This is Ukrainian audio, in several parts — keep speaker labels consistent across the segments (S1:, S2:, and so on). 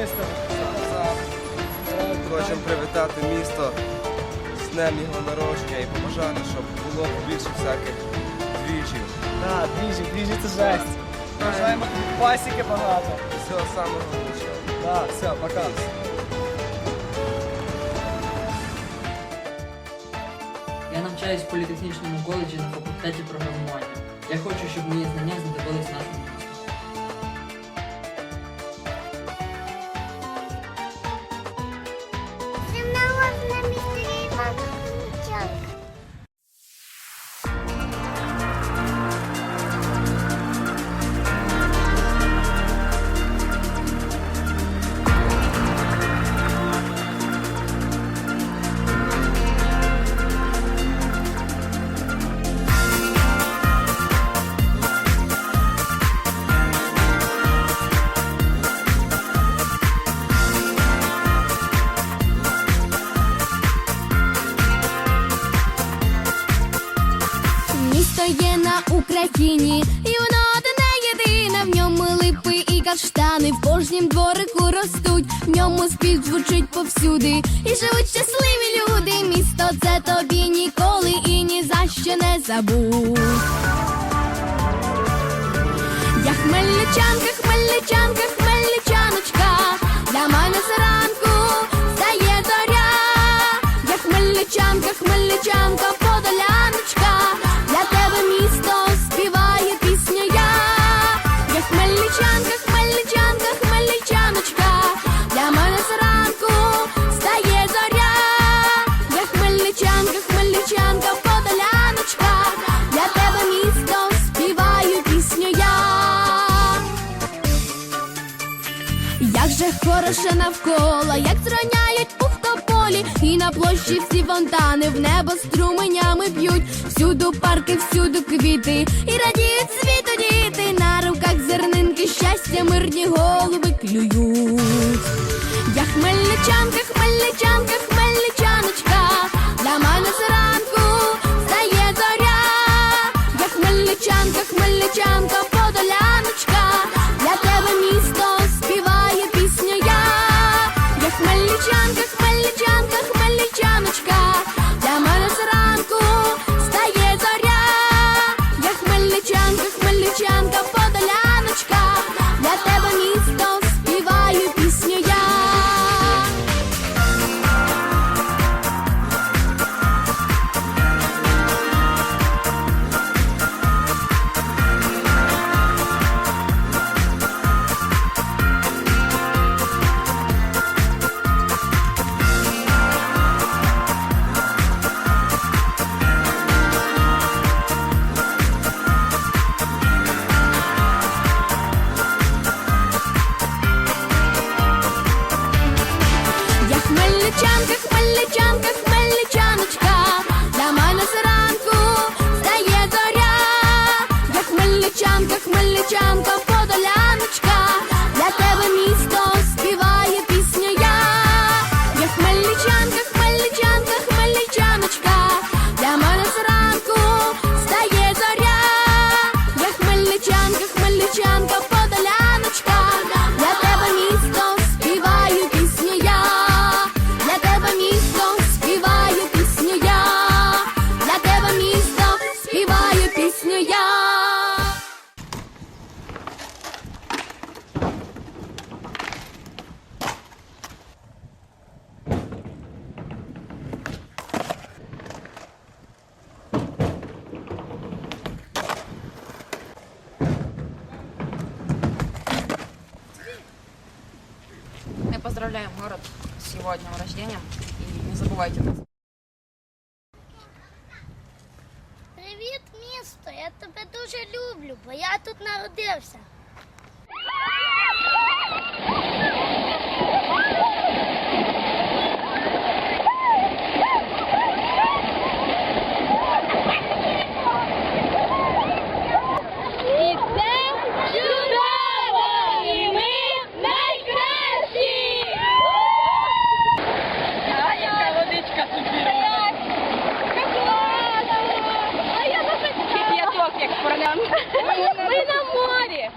S1: місто.
S2: Хочемо привітати місто з днем його народження і побажати, щоб було більше всяких двічів.
S1: Так, двіжі, двіжі це жесть. Бажаємо пасіки багато.
S2: Всього самого лучшого.
S1: Так, все, пока.
S3: Я навчаюсь в політехнічному коледжі на факультеті програмування. Я хочу, щоб мої знання знадобились нашому
S4: на і воно одне єдине. В ньому липи і каштани в кожнім дворику ростуть. В ньому спів звучить повсюди, і живуть щасливі люди. Місто це тобі ніколи і ні за що не забудь. Я хмельничанка, хмельничанка, хмельничаночка. Хороше навколо, як зроняють пухтополі, і на площі всі фонтани в небо струменями б'ють. Всюду парки, всюду квіти, і радіють світу діти. На руках зернинки щастя, мирні голуби клюють. Я хмельничанка, хмельничанка, хмельничаночка. Для мене зранку стає зоря. Я хмельничанка,
S5: Поздравляем город с его днем рождения. И не забывайте нас.
S6: Привіт, місто! Я тебе дуже люблю, бо я тут народився.
S5: гуляємо.
S6: Ми на морі.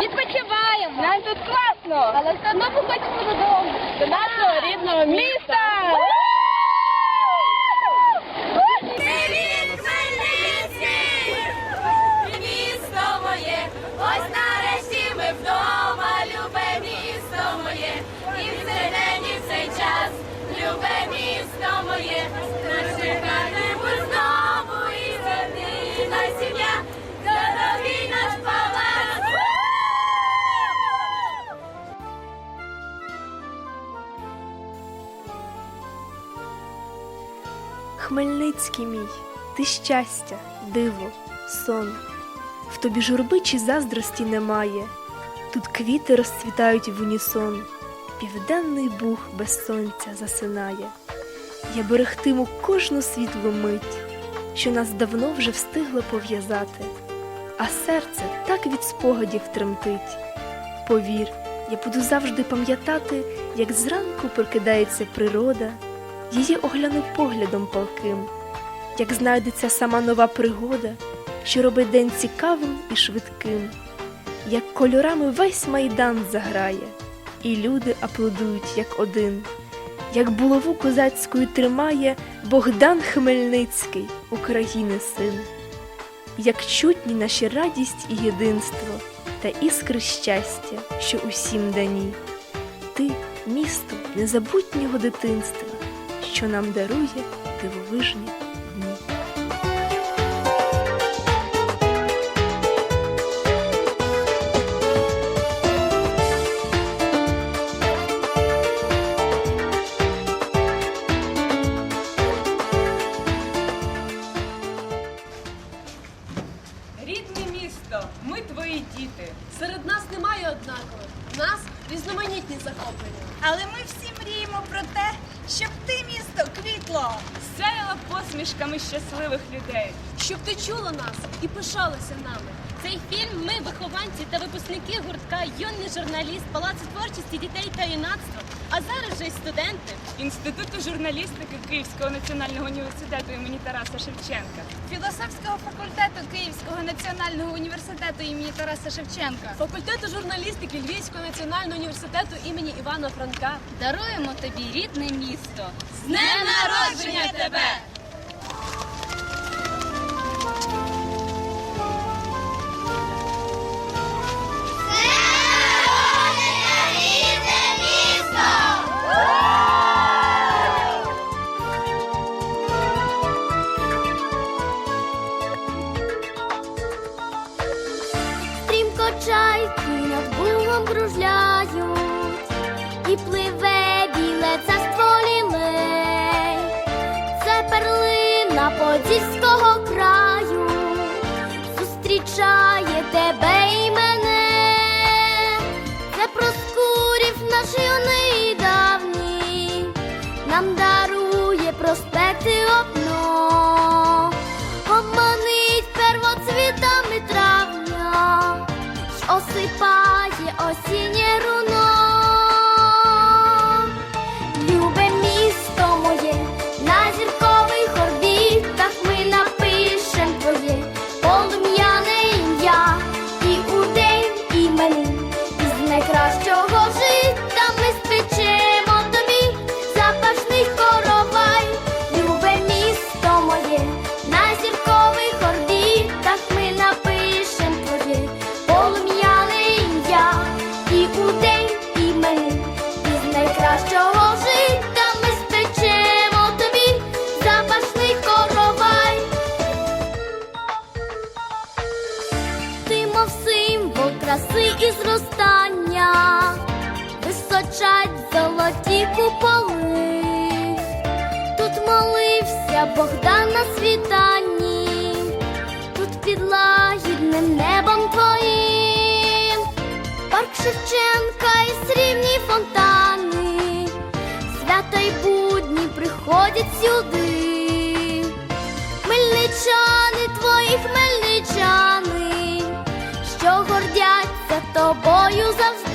S4: Відпочиваємо. Нам тут класно. Але все одно ми хочемо додому. До нашого рідного міста.
S7: Хмельницький
S8: мій, ти щастя, диво, сон. В тобі журби чи заздрості немає. Тут квіти розцвітають в унісон, південний бух без сонця засинає. Я берегтиму кожну світлу мить, що нас давно вже встигло пов'язати, а серце так від спогадів тремтить. Повір, я буду завжди пам'ятати, як зранку прокидається природа, її огляну поглядом палким, як знайдеться сама нова пригода, що робить день цікавим і швидким, як кольорами весь майдан заграє, і люди аплодують як один, як булаву козацькою тримає Богдан Хмельницький, України син, як чутні наші радість і єдинство та іскри щастя, що усім дані. Ти місто незабутнього дитинства, що нам дарує дивовижні
S9: Але ми всі мріємо про те, щоб ти місто квітло, сяяло посмішками щасливих людей.
S4: Щоб ти чула нас і пишалася нами.
S10: Цей фільм ми, вихованці та випускники гуртка Юний журналіст Палацу творчості дітей та юнацтва, а зараз вже й студенти.
S9: Інституту журналістики Київського національного університету імені Тараса Шевченка, філософського факультету Київського національного університету імені Тараса Шевченка.
S4: Факультету журналістики Львівського національного університету імені Івана Франка.
S10: Даруємо тобі рідне місто.
S4: З днем народження тебе!
S7: Чайки над бугом кружляють, і пливе біле царство лілей. Це перлина подільського краю, зустрічає тебе символ краси і зростання, височать золоті куполи. Богдан на світанні, тут під лагідним небом твоїм, парк Шевченка і срібні фонтани, свята й будні приходять сюди. Хмельничани, твої хмельничани, що гордяться тобою завжди.